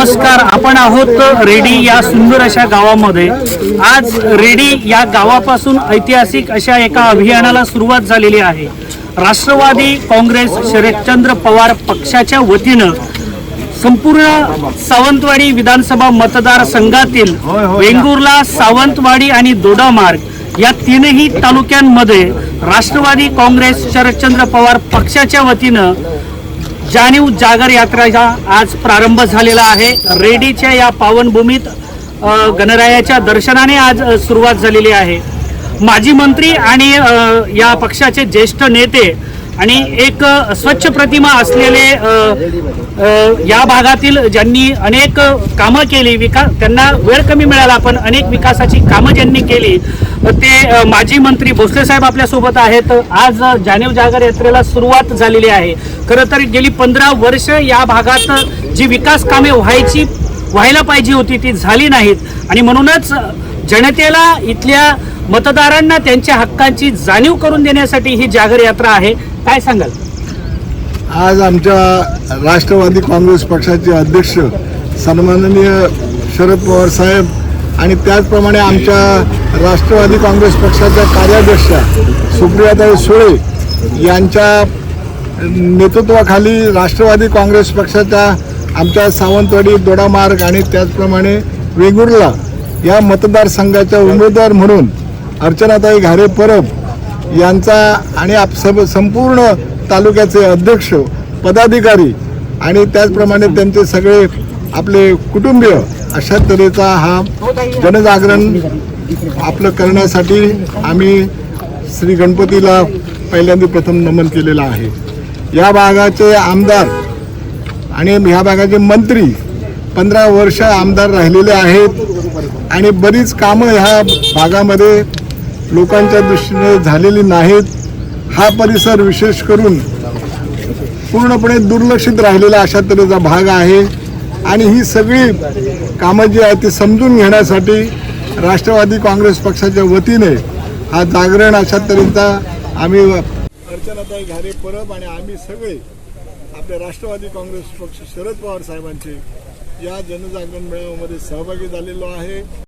नमस्कार आपण आहोत रेडी या सुंदर अशा गावामध्ये. आज रेडी या गावापासून ऐतिहासिक अशा एका अभियानाला सुरुवात झालेली आहे. राष्ट्रवादी काँग्रेस शरदचंद्र पवार पक्षाच्या वतीनं संपूर्ण सावंतवाडी विधानसभा मतदारसंघातील वेंगुर्ला सावंतवाडी आणि दोडामार्ग या तीनही तालुक्यांमध्ये राष्ट्रवादी काँग्रेस शरदचंद्र पवार पक्षाच्या वतीनं जाणीव जागर यात्राचा आज प्रारंभ झालेला आहे. रेडीच्या या पावनभूमीत गणरायाच्या दर्शनाने आज सुरुवात झालेली आहे. माजी मंत्री आणि या पक्षाचे ज्येष्ठ नेते आणि एक स्वच्छ प्रतिमा असलेले या भागातील ज्यांनी अनेक कामं केली विकास त्यांना वेळ कमी मिळाला पण अनेक विकासाची कामं ज्यांनी केली ते माजी मंत्री भोसले साहेब आपल्यासोबत आहेत. आज जाणीव जागर यात्रेला सुरुवात झालेली आहे. खरं तर गेली पंधरा वर्ष या भागात जी विकास कामे व्हायची व्हायला पाहिजे होती ती झाली नाहीत. आणि म्हणूनच जनतेला इथल्या मतदारांना त्यांच्या हक्कांची जाणीव करून देण्यासाठी ही जागर यात्रा आहे. काय सांगाल? आज आमच्या राष्ट्रवादी काँग्रेस पक्षाचे अध्यक्ष सन्माननीय शरद पवार साहेब आणि त्याचप्रमाणे आमच्या राष्ट्रवादी काँग्रेस पक्षाच्या कार्याध्यक्षा सुप्रियाताई सुळे यांच्या नेतृत्वाखाली राष्ट्रवादी काँग्रेस पक्षाच्या आमच्या सावंतवाडी दोडामार्ग आणि त्याचप्रमाणे वेंगुर्ला या मतदारसंघाच्या उमेदवार म्हणून अर्चनाताई घारे परब यांचा आणि आप सब संपूर्ण तालुक्याचे अध्यक्ष पदाधिकारी आणि त्याचप्रमाणे त्यांचे सगळे आपले कुटुंबीय अशा तऱ्हेचा हा जनजागरण आपलं करण्यासाठी आम्ही श्री गणपतीला पहिल्यांदा प्रथम नमन केलेलं आहे. या भागाचे आमदार आणि ह्या भागाचे मंत्री पंधरा वर्ष आमदार राहिलेले आहेत आणि बरीच कामं ह्या भागामध्ये लोकांच्या दृष्टीने झालेली नाहीत हा परिसर विशेष करून पूर्णपणे दुर्लक्षित राहिलेला अशा तऱ्हेचा भाग आहे. आणि ही सगळी कामं जी आहेत ती समजून घेण्यासाठी राष्ट्रवादी काँग्रेस पक्षाच्या वतीने हा जागरण अशा तऱ्हेचा आम्ही अर्चनाताई घारे परब आणि आम्ही सगळे आपल्या राष्ट्रवादी काँग्रेस पक्ष शरद पवार साहेबांचे या जनजागरण मेळाव्यामध्ये सहभागी झालेलो आहे.